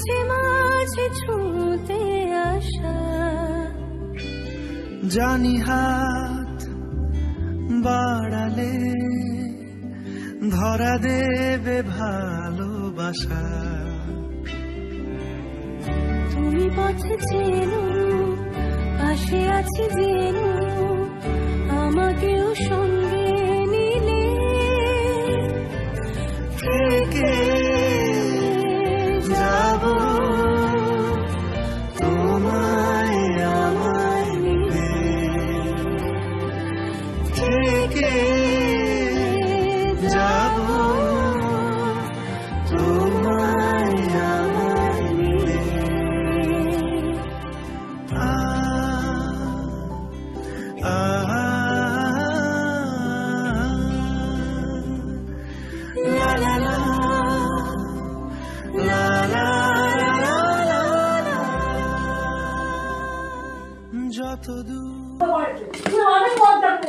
মাঝে মাঝে ছুঁতে আসা। জানি হাত বাড়ালে ধরা দেবে ভালোবাসা। তুমি পথে চেনো পাশে আছি জেনো আমাকেও সঙ্গে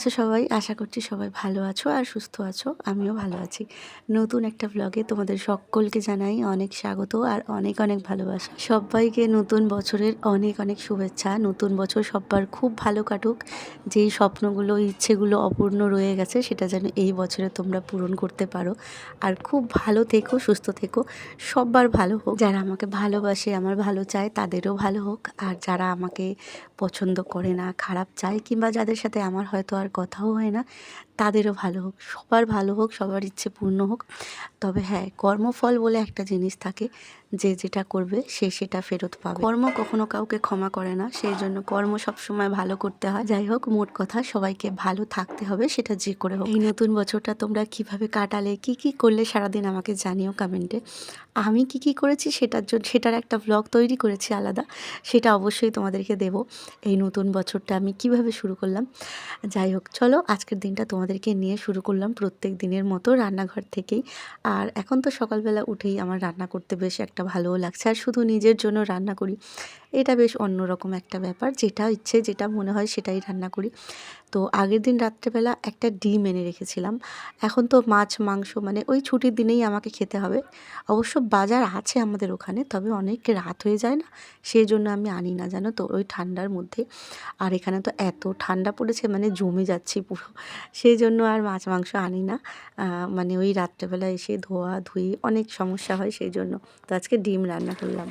আছো সবাই? আশা করছি সবাই ভালো আছো আর সুস্থ আছো। আমিও ভালো আছি। নতুন একটা ব্লগে তোমাদের সকলকে জানাই অনেক স্বাগত আর অনেক অনেক ভালোবাসা। সবাইকে নতুন বছরের অনেক অনেক শুভেচ্ছা। নতুন বছর সবার খুব ভালো কাটুক। যেই স্বপ্নগুলো, ইচ্ছেগুলো অপূর্ণ রয়ে গেছে, সেটা যেন এই বছরে তোমরা পূরণ করতে পারো। আর খুব ভালো থেকো, সুস্থ থেকো। সবার ভালো হোক। যারা আমাকে ভালোবাসে, আমার ভালো চায়, তাদেরও ভালো হোক। আর যারা আমাকে পছন্দ করে না খারাপ চায় কিংবা যাদের সাথে আমার হয়তো আর কথাও হয় না তাদেরও ভালো হোক, সবার ভালো হোক, সবার ইচ্ছে পূর্ণ হোক। তবে হ্যাঁ কর্মফল বলে একটা জিনিস থাকে, যে যেটা করবে সে সেটা ফেরত পাবে। কর্ম কখনো কাউকে ক্ষমা করে না, সেই জন্য কর্ম সবসময় ভালো করতে হয়। যাই হোক, মোট কথা, সবাইকে ভালো থাকতে হবে, সেটা যে করে হোক। এই নতুন বছরটা তোমরা কীভাবে কাটালে, কি কি করলে, সারাদিন আমাকে জানিও কমেন্টে। আমি কি কি করেছি, সেটার জন্য, সেটার একটা ব্লগ তৈরি করেছি আলাদা, সেটা অবশ্যই তোমাদেরকে দেব। এই নতুন বছরটা আমি কীভাবে শুরু করলাম। যাই হোক, চলো, আজকের দিনটা তোমাদেরকে নিয়ে শুরু করলাম প্রত্যেক দিনের মতো রান্নাঘর থেকেই। আর এখন তো সকালবেলা উঠেই আমার রান্না করতে বেশ একটা ভালোও লাগছে। আর শুধু নিজের জন্য রান্না করি এটা বেশ অন্যরকম একটা ব্যাপার। যেটা ইচ্ছে, যেটা মনে হয় সেটাই রান্না করি। তো আগের দিন রাত্রেবেলা একটা ডিম এনে রেখেছিলাম। এখন তো মাছ, মাংস মানে ওই ছুটির দিনেই আমাকে খেতে হবে। অবশ্য বাজার আছে আমাদের ওখানে, তবে অনেক রাত হয়ে যায় না। সেই জন্য আমি আনি না, জানো তো, ওই ঠান্ডার মধ্যে। আর এখানে তো এত ঠান্ডা পড়েছে মানে জমে যাচ্ছি পুরো। সেই জন্য আর মাছ, মাংস আনি না। মানে ওই রাত্রেবেলা এসে ধোয়া ধুই অনেক সমস্যা হয় সেই জন্য তো আজকে ডিম রান্না করলাম।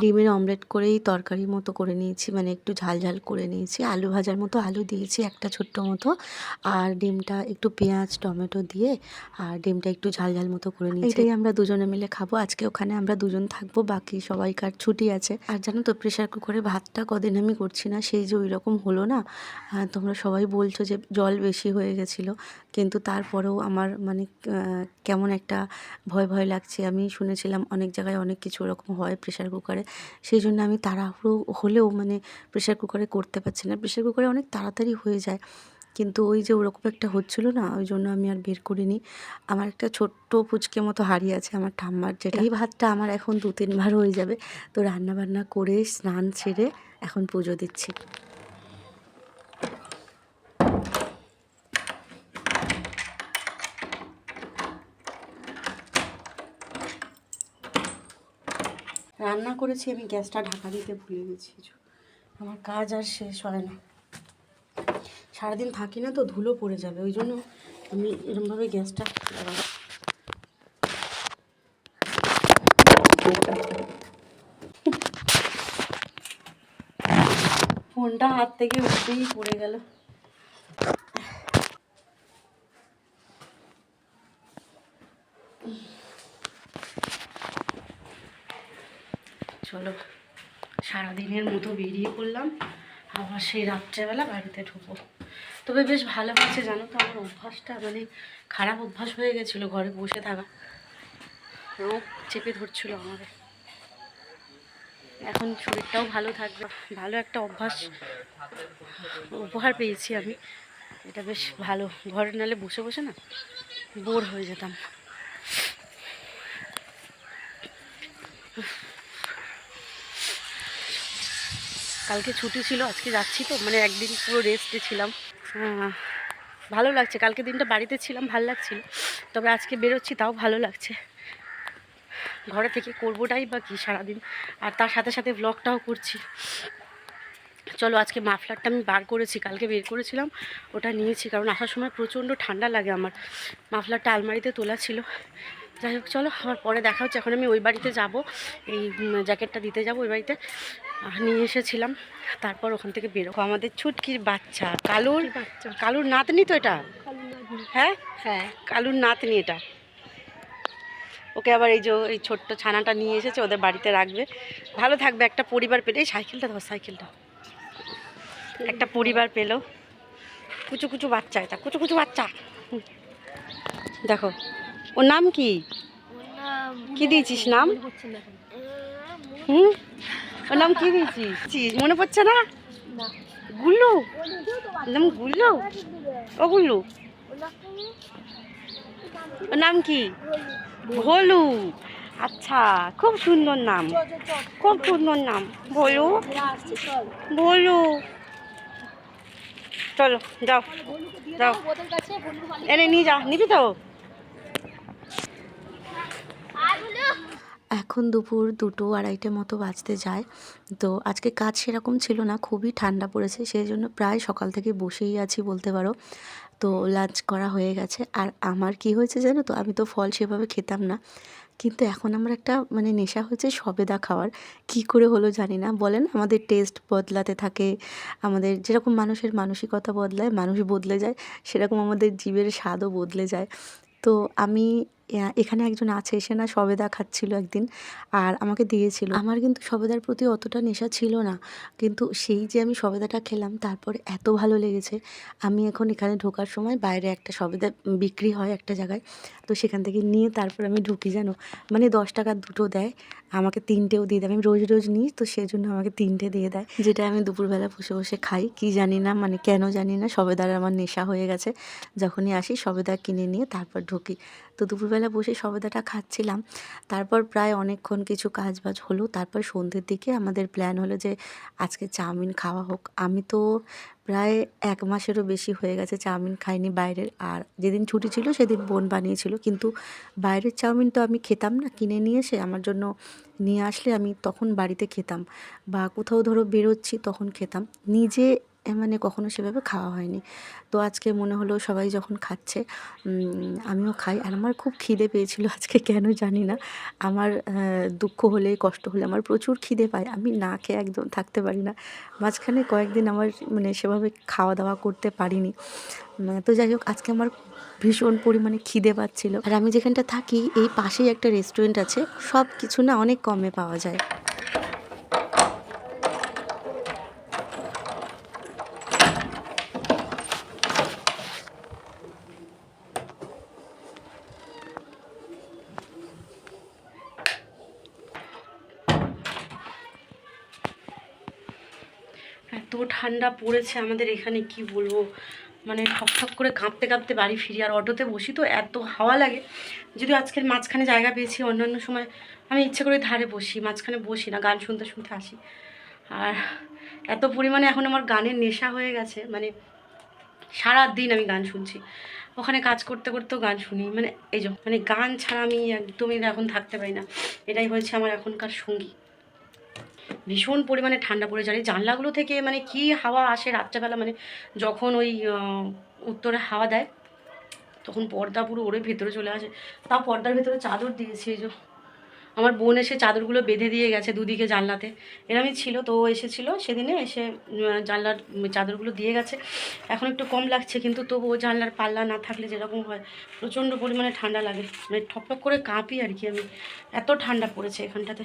ডিমের অমলেট করেই তরকারি মতো করে নিয়েছি মানে একটু ঝাল ঝাল করে নিয়েছি। আলু ভাজার মতো আলু দিয়েছি একটা ছোট্ট মতো। আর ডিমটা একটু পেঁয়াজ টমেটো দিয়ে আর ডিমটা একটু ঝাল ঝাল মতো করে নিয়েছি। এটাই আমরা দুজনে মিলে খাব। আজকে ওখানে আমরা দুজন থাকব বাকি সবাইকার ছুটি আছে। আর জানো তো প্রেশার কুকারে ভাতটা কদিন আমি করছি না সেই যে ওই রকম হলো না। তোমরা সবাই বলছো যে জল বেশি হয়ে গেছিল কিন্তু তারপরেও আমার মানে কেমন একটা ভয় ভয় লাগছে। আমি শুনেছিলাম অনেক জায়গায় অনেক কিছু ওরকম হয় প্রেশার কুকারে সেই জন্য আমি তাড়াহুড়ো হলেও মানে প্রেশার কুকারে করতে পারছি না। প্রেশার কুকারে অনেক তাড়াতাড়ি হয়ে যায়। কিন্তু ওই যে ওরকম একটা হচ্ছিল না, ওই জন্য আমি আর বের করিনি। আমার একটা ছোট্ট পুচকে মতো হাড়ি আছে আমার ঠাম্মার, যেটা এই ভাতটা আমার এখন দু তিনবার হয়ে যাবে। তো রান্না বান্না করে স্নান সেরে এখন পুজো দিচ্ছি। রান্না করেছি, আমি গ্যাসটা ঢাকা দিতে ভুলে গেছি আমার কাজ আর শেষ হয় না। সারাদিন থাকি না তো, ধুলো পড়ে যাবে, ওই জন্য আমি এরমভাবে গ্যাসটা ফোনটা হাত থেকে উঠেই পড়ে গেল। চলো, সারাদিনের মতো বেরিয়ে পড়লাম। আবার সেই রাত্রেবেলা বাড়িতে ঢুকবো। তবে বেশ ভালো হয়েছে, জানো তো, আমার অভ্যাসটা মানে খারাপ অভ্যাস হয়ে গেছিল ঘরে বসে থাকা। রোগ চেপে ধরছিল আমাদের এখন শরীরটাও ভালো থাকবে। ভালো একটা অভ্যাস উপহার পেয়েছি আমি। এটা বেশ ভালো। ঘরে নালে বসে বসে না বোর হয়ে যেতাম। কালকে ছুটি ছিল, আজকে যাচ্ছি তো মানে একদিন পুরো রেস্টে ছিলাম। ভালো লাগছে, কালকে দিনটা বাড়িতে ছিলাম, ভালো লাগছিল। তবে আজকে বেরোচ্ছি, তাও ভালো লাগছে। ঘরে থেকে করবোটাই বা কী সারাদিন? আর তার সাথে সাথে ব্লগটাও করছি। চলো, আজকে মাফলারটা আমি বার করেছি, কালকে বের করেছিলাম, ওটা নিয়েছি, কারণ আসার সময় প্রচণ্ড ঠান্ডা লাগে আমার। মাফলারটা আলমারিতে তোলা ছিল। যাই হোক, চলো আমার পরে দেখা হচ্ছে, এখন আমি ওই বাড়িতে যাব, এই জ্যাকেটটা দিতে যাব ওই বাড়িতে। নিয়ে এসেছিলাম। তারপর ওখান থেকে বেরোবো আমাদের ছুটকির বাচ্চা কালুর কালুর নাতনি তো এটা? হ্যাঁ? হ্যাঁ। কালুর নাতনি এটা। ওকে আবার এই যে এই ছোট্ট ছানাটা নিয়ে এসেছে ওদের বাড়িতে রাখবে। ভালো থাকবে একটা পরিবার পেলে। এই সাইকেলটা ধর সাইকেলটা। একটা পরিবার পেল। কুচু কুচু বাচ্চা এটা কুচু কুচু বাচ্চা। দেখো ওর নাম কি? কি দিয়েছিস নাম? হুম? ওর নাম কি দিয়েছিস? মনে পড়ছে না? গুল্লু? নাম গুল্লু? ও গুল্লু? ওর নাম কি? ভোলু। আচ্ছা খুব সুন্দর নাম। খুব সুন্দর নাম। ভোলু? ভোলু। চলো, যাও যাও। এনে নিয়ে যাও নিবি তো? এখন দুপুর দুটো আড়াইটে মতো বাজতে যায়। তো আজকে কাজ সেরকম ছিল না, খুবই ঠান্ডা পড়েছে সেই জন্য প্রায় সকাল থেকে বসেই আছি বলতে পারো। তো লাঞ্চ করা হয়ে গেছে। আর আমার কি হয়েছে জানো তো, আমি তো ফল সেভাবে খেতাম না। কিন্তু এখন আমার একটা মানে নেশা হয়েছে সবেদা খাওয়ার। কি করে হলো জানি না। বলেন আমাদের টেস্ট বদলাতে থাকে। আমাদের যেরকম মানুষের মানসিকতা বদলায়, মানুষ বদলে যায়, সেরকম আমাদের জীবের স্বাদও বদলে যায়। তো আমি এখানে একজন আছে, সে না সবেদা খাচ্ছিল একদিন আর আমাকে দিয়েছিল। আমার কিন্তু সবেদার প্রতি অতটা নেশা ছিল না, কিন্তু সেই যে আমি সবেদাটা খেলাম, তারপরে এত ভালো লেগেছে। আমি এখন এখানে ঢোকার সময় বাইরে একটা সবেদা বিক্রি হয় একটা জায়গায় তো সেখান থেকে নিয়ে তারপর আমি ঢুকি জানো? মানে দশ টাকার দুটো দেয়, আমাকে তিনটেও দিয়ে দেয়। আমি রোজ রোজ নিই, তো সেই জন্য আমাকে তিনটে দিয়ে দেয়। যেটা আমি দুপুরবেলা বসে বসে খাই, কি জানি না মানে কেন জানি না, সবেদার আমার নেশা হয়ে গেছে। যখনই আসি সবেদা কিনে নিয়ে তারপর ঢুকি। তো দুপুরবেলা বসে সবেদাটা খাচ্ছিলাম। তারপর প্রায় অনেকক্ষণ কিছু কাজ বাজ হলো। তারপর সন্ধ্যের দিকে আমাদের প্ল্যান হলো যে, আজকে চাউমিন খাওয়া হোক। আমি তো প্রায় এক মাসেরও বেশি হয়ে গেছে চাউমিন খাইনি বাইরের। আর যেদিন ছুটি ছিল সেদিন বোন বানিয়েছিল। কিন্তু বাইরের চাউমিন তো আমি খেতাম না, কিনে নিয়ে এসে আমার জন্য নিয়ে আসলে আমি তখন বাড়িতে খেতাম বা কোথাও ধরো বেরোচ্ছি তখন খেতাম। নিজে মানে কখনো সেভাবে খাওয়া হয়নি। তো আজকে মনে হলো সবাই যখন খাচ্ছে আমিও খাই। আর আমার খুব খিদে পেয়েছিল আজকে, কেন জানি না। আমার দুঃখ হলে, কষ্ট হলে আমার প্রচুর খিদে পায়। আমি না খেয়ে একদম থাকতে পারি না। মাঝখানে কয়েকদিন আমার মানে সেভাবে খাওয়া দাওয়া করতে পারিনি। তো যাই হোক, আজকে আমার ভীষণ পরিমাণে খিদে পাচ্ছিল। আর আমি যেখানটা থাকি, এই পাশেই একটা রেস্টুরেন্ট আছে। সব কিছু না অনেক কমে পাওয়া যায় এত ঠান্ডা পড়েছে আমাদের এখানে, কি বলব? মানে ঠক ঠক করে কাঁপতে কাঁপতে বাড়ি ফিরি, আর অটোতে বসি তো এত হাওয়া লাগে। যদি আজকের মাঝখানে জায়গা পেয়েছি, অন্যান্য সময় আমি ইচ্ছে করে ধারে বসি, মাঝখানে বসি না, গান শুনতে শুনতে আসি। আর এত পরিমাণে এখন আমার গানের নেশা হয়ে গেছে মানে সারা দিন আমি গান শুনছি। ওখানে কাজ করতে করতেও গান শুনি মানে এই যে মানে গান ছাড়া আমি একদমই এখন থাকতে পারি না। এটাই হয়েছে আমার এখনকার সঙ্গী। ভীষণ পরিমাণে ঠান্ডা পড়ে যায়। এই জানলাগুলো থেকে মানে কি হাওয়া আসে রাত্রেবেলা? মানে যখন ওই উত্তরে হাওয়া দেয়, তখন পর্দা পুরো ওরে ভেতরে চলে আসে। তাও পর্দার ভেতরে চাদর দিয়েছি, এই যে আমার বোন এসে চাদরগুলো বেঁধে দিয়ে গেছে দুদিকে জানলাতে। এরমই ছিল, তো এসেছিল সেদিনে এসে জানলার চাদরগুলো দিয়ে গেছে। এখন একটু কম লাগছে, কিন্তু তবু ও জানলার পাল্লা না থাকলে যেরকম হয়, প্রচণ্ড পরিমাণে ঠান্ডা লাগে। মানে ঠকঠক করে কাঁপি আর কি আমি। এত ঠান্ডা পড়েছে এখানটাতে।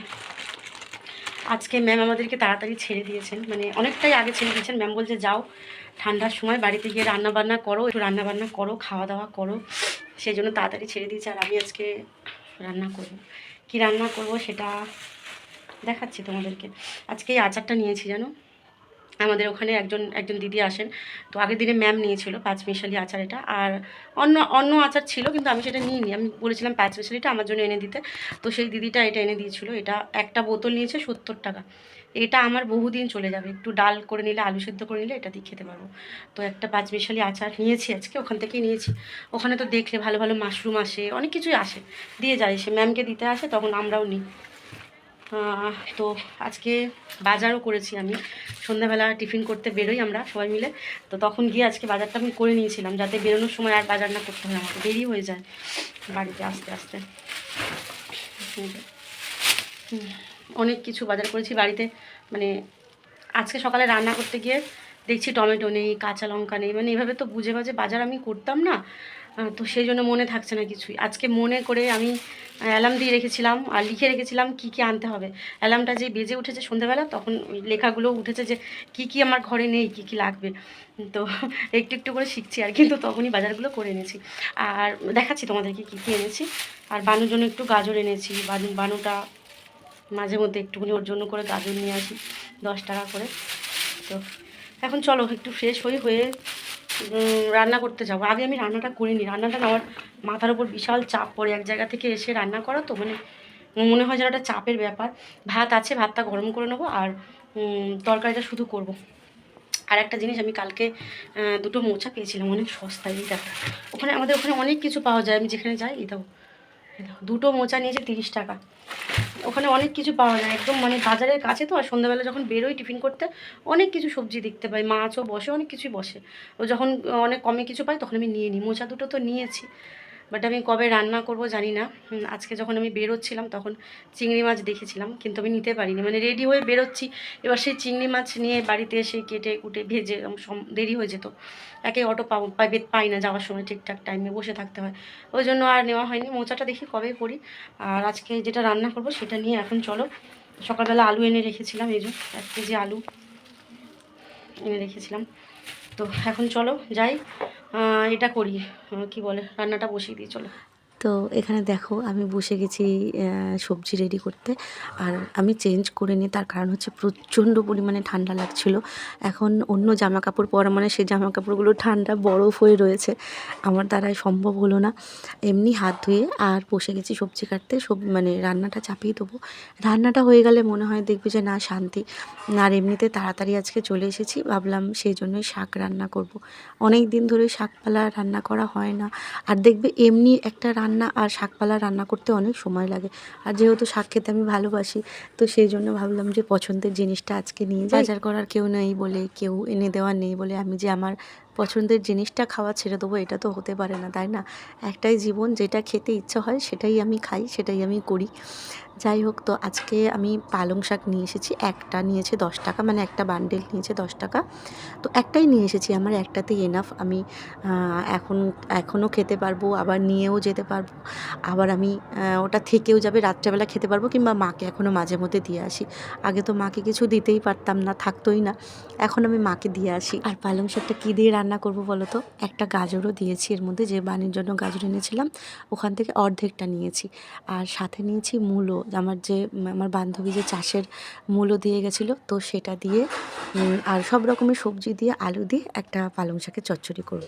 আজকে ম্যাম আমাদেরকে তাড়াতাড়ি ছেড়ে দিয়েছেন। মানে অনেকটাই আগে ছেড়ে দিয়েছেন। ম্যাম বলছে, যাও, ঠান্ডার সময় বাড়িতে গিয়ে রান্না বান্না করো, একটু রান্না বান্না করো খাওয়া দাওয়া করো। সেই জন্য তাড়াতাড়ি ছেড়ে দিয়েছে, আর আমি আজকে রান্না করব। কি রান্না করব সেটা দেখাচ্ছি তোমাদেরকে। আজকে এই আচারটা নিয়েছি, জানো? আমাদের ওখানে একজন একজন দিদি আসেন। তো আগের দিনে ম্যাম নিয়েছিল, পাঁচ মিশালি আচার এটা। আর অন্য অন্য আচার ছিল, কিন্তু আমি সেটা নিইনি। আমি বলেছিলাম পাঁচ মিশালিটা আমার জন্য এনে দিতে। তো সেই দিদিটা এটা এনে দিয়েছিল। এটা একটা বোতল নিয়েছে সত্তর টাকা। এটা আমার বহুদিন চলে যাবে। একটু ডাল করে নিলে, আলু সেদ্ধ করে নিলে এটা দিয়ে খেতে পারব। তো একটা পাঁচ মিশালি আচার নিয়েছি আজকে, ওখান থেকেই নিয়েছি। ওখানে তো দেখলে ভালো ভালো মাশরুম আসে, অনেক কিছুই আসে। দিয়ে যায়, সে ম্যামকে দিতে আসে, তখন আমরাও নিই। তো আজকে বাজারও করেছি আমি। সন্ধ্যাবেলা টিফিন করতে বেরোই আমরা সবাই মিলে। তো তখন গিয়ে আজকে বাজারটা আমি করে নিয়েছিলাম যাতে বেরোনোর সময় আর বাজার না করতে হয় আমাকে। দেরি হয়ে যায় বাড়িতে আস্তে আসতে। অনেক কিছু বাজার করেছি বাড়িতে। মানে আজকে সকালে রান্না করতে গিয়ে দেখছি টমেটো নেই, কাঁচা লঙ্কা নেই। মানে এভাবে তো বুঝে বাজে বাজার আমি করতাম না। তো সেই জন্য মনে থাকছে না কিছুই। আজকে মনে করে আমি অ্যালার্ম দিয়ে রেখেছিলাম আর লিখে রেখেছিলাম কি কি আনতে হবে। অ্যালার্মটা যে বেজে উঠেছে সন্ধ্যাবেলা, তখন ওই লেখাগুলো উঠেছে যে কি কি আমার ঘরে নেই, কি কি লাগবে। তো একটু একটু করে শিখছি আর কিন্তু তখনই বাজারগুলো করে এনেছি। আর দেখাচ্ছি তোমাদেরকে কী কী এনেছি। আর বানুর জন্য একটু গাজর এনেছি, বানু, বানুটা মাঝে মধ্যে একটুখানি ওর জন্য করে গাজর নিয়ে আসি, দশ টাকা করে। তো এখন চলো একটু ফ্রেশ হয়ে হয়ে রান্না করতে যাব। আগে আমি রান্নাটা করিনি রান্নাটা আমার মাথার উপর বিশাল চাপ পড়ে। এক জায়গা থেকে এসে রান্না করা তো মানে মনে হয় যেন একটা চাপের ব্যাপার। ভাত আছে ভাতটা গরম করে নেব আর তরকারিটা শুধু করব। আর একটা জিনিস আমি কালকে দুটো মোচা পেয়েছিলাম। অনেক সস্তায় এই দেখো। ওখানে আমাদের ওখানে অনেক কিছু পাওয়া যায়। আমি যেখানে যাই এই দেখো, দুটো মোচা নিয়েছে তিরিশ টাকা। ওখানে অনেক কিছু পাওয়া যায়। একদম মানে বাজারের কাছে তো, আর সন্ধ্যাবেলা যখন বেরোই টিফিন করতে, অনেক কিছু সবজি দেখতে পাই। মাছও বসে, অনেক কিছুই বসে। ও যখন অনেক কমে কিছু পাই তখন আমি নিয়ে নিই। মোচা দুটো তো নিয়েছি। বাট আমি কবে রান্না করব জানি না আজকে যখন আমি বেরোচ্ছিলাম তখন চিংড়ি মাছ দেখেছিলাম, কিন্তু আমি নিতে পারিনি। মানে রেডি হয়ে বেরোচ্ছি, এবার সেই চিংড়ি মাছ নিয়ে বাড়িতে এসে কেটে কুটে ভেজে দেরি হয়ে যেত। একে অটো পাবো পাই না যাওয়ার সময় ঠিকঠাক টাইমে বসে থাকতে হয়। ওই জন্য আর নেওয়া হয়নি। মোচাটা দেখি কবে করি। আর আজকে যেটা রান্না করব সেটা নিয়ে এখন চলো। সকালবেলা আলু এনে রেখেছিলাম, এই যে এক কেজি আলু এনে রেখেছিলাম। তো এখন চলো, যাই। এটা করি কি বলে রান্নাটা বসিয়ে দিই চলো। তো এখানে দেখো আমি বসে গেছি সবজি রেডি করতে। আর আমি চেঞ্জ করে নিই, তার কারণ হচ্ছে প্রচণ্ড পরিমাণে ঠান্ডা লাগছিল। এখন অন্য জামা কাপড় পরা মানে সেই জামা কাপড়গুলো ঠান্ডা বরফ হয়ে রয়েছে। আমার দ্বারাই সম্ভব হলো না। এমনি হাত ধুয়ে আর বসে গেছি সবজি কাটতে, সব মানে রান্নাটা চাপিয়ে দেবো। রান্নাটা হয়ে গেলে মনে হয় দেখবে যে না, শান্তি। আর এমনিতে তাড়াতাড়ি আজকে চলে এসেছি, ভাবলাম সেই জন্যই শাক রান্না করব। অনেক দিন ধরে শাকপালা রান্না করা হয় না। আর দেখবে এমনি একটা রান্না আর শাকপালা রান্না করতে অনেক সময় লাগে। আর যেহেতু শাক খেতে আমি ভালোবাসি, তো সেই জন্য ভাবলাম যে পছন্দের জিনিসটা আজকে নিয়ে বাজার করার কেউ নেই বলে, কেউ এনে দেওয়া নেই বলে আমি যে আমার পছন্দের জিনিসটা খাওয়া ছেড়ে দেবো, এটা তো হতে পারে না, তাই না? একটাই জীবন, যেটা খেতে ইচ্ছা হয় সেটাই আমি খাই, সেটাই আমি করি। যাই হোক, তো আজকে আমি পালং শাক নিয়ে এসেছি, একটা নিয়েছে দশ টাকা মানে একটা বান্ডেল নিয়েছে দশ টাকা। তো একটাই নিয়ে এসেছি, আমার একটাতেই এনাফ আমি এখন, এখনও খেতে পারব, আবার নিয়েও যেতে পারব, আবার আমি ওটা থেকেও যাবে, রাত্রেবেলা খেতে পারব, কিংবা মাকে এখনও মাঝে মধ্যে দিয়ে আসি। আগে তো মাকে কিছু দিতেই পারতাম না, থাকতোই না, এখন আমি মাকে দিয়ে আসি। আর পালং শাকটা কী দিয়ে রান্না করব বলো তো একটা গাজরও দিয়েছি এর মধ্যে, যে বানির জন্য গাজর এনেছিলাম, ওখান থেকে অর্ধেকটা নিয়েছি। আর সাথে নিয়েছি মূলো, আমার যে, আমার বান্ধবী যে চাষের মূলো দিয়ে গেছিল, তো সেটা দিয়ে আর সব রকমের সবজি দিয়ে আলু দিয়ে একটা পালং শাকের চচ্চড়ি করব।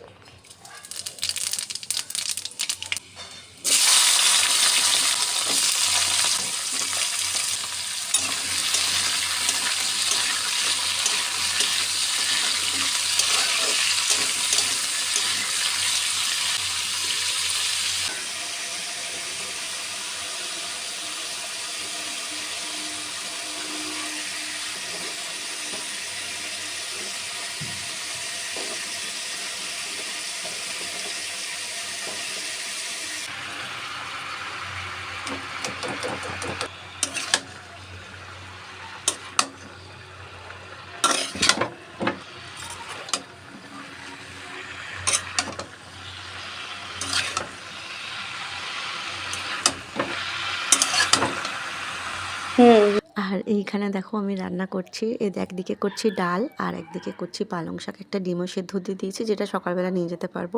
এইখানে দেখো আমি রান্না করছি। একদিকে করছি ডাল আর একদিকে করছি পালং শাক। একটা ডিমও সেদ্ধ দিয়ে দিয়েছি, যেটা সকালবেলা নিয়ে যেতে পারব।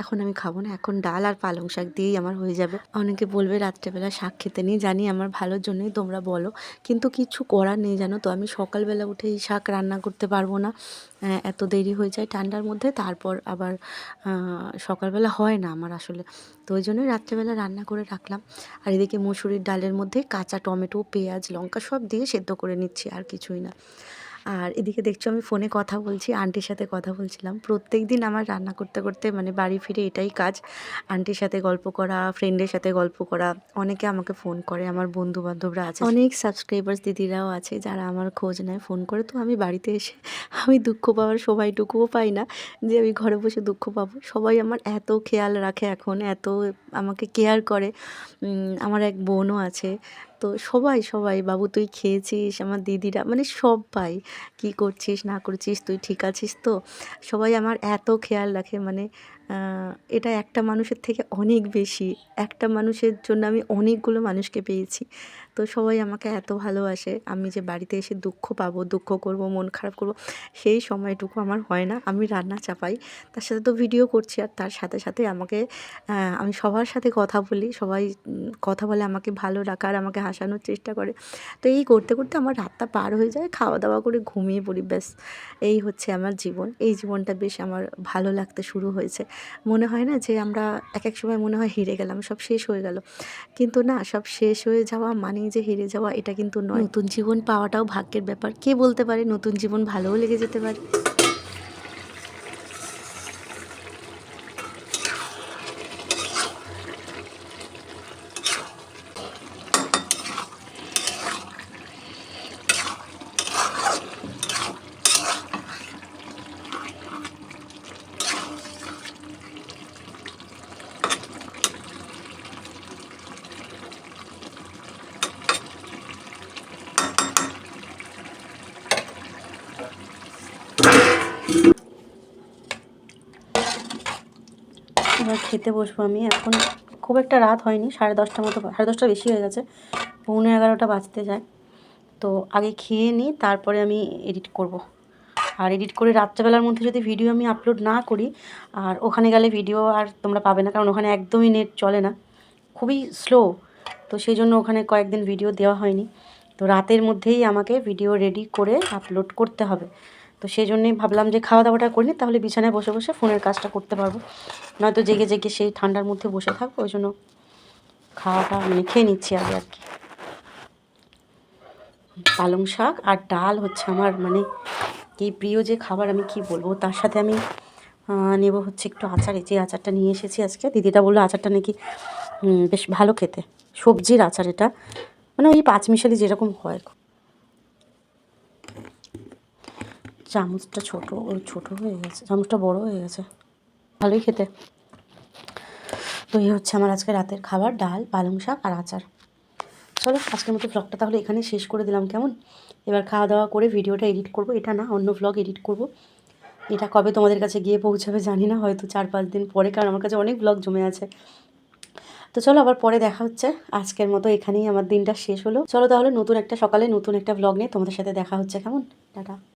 এখন আমি খাব না, এখন ডাল আর পালং শাক দিয়েই আমার হয়ে যাবে। অনেকে বলবে রাত্রেবেলা শাক খেতে নেই, জানি আমার ভালোর জন্যই তোমরা বলো। কিন্তু কিছু করার নেই, জানো তো? আমি সকালবেলা উঠে এই শাক রান্না করতে পারব না। এত দেরি হয়ে যায় ঠান্ডার মধ্যে, তারপর আবার সকালবেলা হয় না আমার আসলে। তো ওই জন্যই রাত্রেবেলা রান্না করে রাখলাম। আর এদিকে মুসুরির ডালের মধ্যে কাঁচা টমেটো, পেঁয়াজ, লঙ্কা সব দিয়ে সেদ্ধ করে নিচ্ছি, আর কিছুই না। আর এদিকে দেখছ আমি ফোনে কথা বলছি, আন্টির সাথে কথা বলছিলাম। প্রত্যেক দিন আমার রান্না করতে করতে মানে বাড়ি ফিরে এটাই কাজ। আন্টির সাথে গল্প করা ফ্রেন্ডের সাথে গল্প করা, অনেকে আমাকে ফোন করে, আমার বন্ধু বান্ধবরা আছে। অনেক সাবস্ক্রাইবার্স দিদিরাও আছে, যারা আমার খোঁজ নেয় ফোন করে। তো আমি বাড়িতে এসে আমি দুঃখ পাওয়ার সময়টুকুও পাই না, যে আমি ঘরে বসে দুঃখ পাবো। সবাই আমার এত খেয়াল রাখে এখন, এত আমাকে কেয়ার করে। আমার এক বোনও আছে তো সবাই সবাই, বাবু, তুই খেয়েছিস? আমার দিদিরা? মানে সবাই, কী করছিস? না করছিস? তুই ঠিক আছিস তো? সবাই আমার এত খেয়াল রাখে মানে এটা একটা মানুষের থেকে অনেক বেশি। একটা মানুষের জন্য আমি অনেকগুলো মানুষকে পেয়েছি। তো সবাই আমাকে এত ভালোবাসে। আমি যে বাড়িতে এসে দুঃখ পাবো, দুঃখ করব, মন খারাপ করব, সেই সময়টুকু আমার হয় না। আমি রান্না চাপাই, তার সাথে তো ভিডিও করছি আর তার সাথে সাথে আমাকে আমি সবার সাথে কথা বলি, সবাই কথা বলে আমাকে ভালো রাখার আমাকে হাসানোর চেষ্টা করে। তো এই করতে করতে আমার রাতটা পার হয়ে যায় খাওয়া দাওয়া করে ঘুমিয়ে পড়ি, ব্যাস। এই হচ্ছে আমার জীবন। এই জীবনটা বেশ আমার ভালো লাগতে শুরু হয়েছে। মনে হয় না যে আমরা এক এক সময় মনে হয় হেরে গেলাম, সব শেষ হয়ে গেল। কিন্তু না, সব শেষ হয়ে যাওয়া মানেই যে হেরে যাওয়া, এটা কিন্তু নয়। নতুন জীবন পাওয়াটাও ভাগ্যের ব্যাপার। কে বলতে পারে নতুন জীবন ভালোও লেগে যেতে পারে এবার খেতে বসবো আমি। এখন খুব একটা রাত হয়নি, সাড়ে দশটা মতো, সাড়ে দশটা বেশি হয়ে গেছে, পৌনে এগারোটা বাজতে যায়। তো আগে খেয়ে নিই, তারপরে আমি এডিট করব। আর এডিট করে রাত্রেবেলার মধ্যে যদি ভিডিও আমি আপলোড না করি, আর ওখানে গেলে ভিডিও আর তোমরা পাবে না, কারণ ওখানে একদমই নেট চলে না। খুবই স্লো তো সেই জন্য ওখানে কয়েকদিন ভিডিও দেওয়া হয়নি। তো রাতের মধ্যেই আমাকে ভিডিও রেডি করে আপলোড করতে হবে। তো সেই জন্যই ভাবলাম যে খাওয়া দাওয়াটা করি তাহলে বিছানায় বসে বসে ফোনের কাজটা করতে পারব। নয়তো জেগে জেগে সেই ঠান্ডার মধ্যে বসে থাকব, ওই জন্য খাওয়াটা মানে খেয়ে নিচ্ছি আগে আর কি। পালং শাক আর ডাল হচ্ছে আমার মানে এই প্রিয় যে খাবার, আমি কি বলব? তার সাথে আমি নেব হচ্ছে একটু আচার। এই যে আচারটা নিয়ে এসেছি আজকে, দিদিটা বলল আচারটা নাকি বেশ ভালো খেতে। সবজির আচার এটা। মানে ওই পাঁচমিশালি যেরকম হয়। চামচটা ছোটো ছোটো হয়ে গেছে, চামচটা বড় হয়ে গেছে। ভালোই খেতে। তো এই হচ্ছে আমার আজকে রাতের খাবার, ডাল, পালং শাক আর আচার। চলো, আজকের মতো ভ্লগটা তাহলে এখানে শেষ করে দিলাম, কেমন? এবার খাওয়া দাওয়া করে ভিডিওটা এডিট করব, এটা না, অন্য ভ্লগ এডিট করব। এটা কবে তোমাদের কাছে গিয়ে পৌঁছাবে জানি না, হয়তো চার পাঁচ দিন পরে, কারণ আমার কাছে অনেক ব্লগ জমে আছে। তো চলো, আবার পরে দেখা হচ্ছে। আজকের মতো এখানেই আমার দিনটা শেষ হলো। চলো তাহলে নতুন একটা, সকালে নতুন একটা ব্লগ নিয়ে তোমাদের সাথে দেখা হচ্ছে, কেমন? টাটা।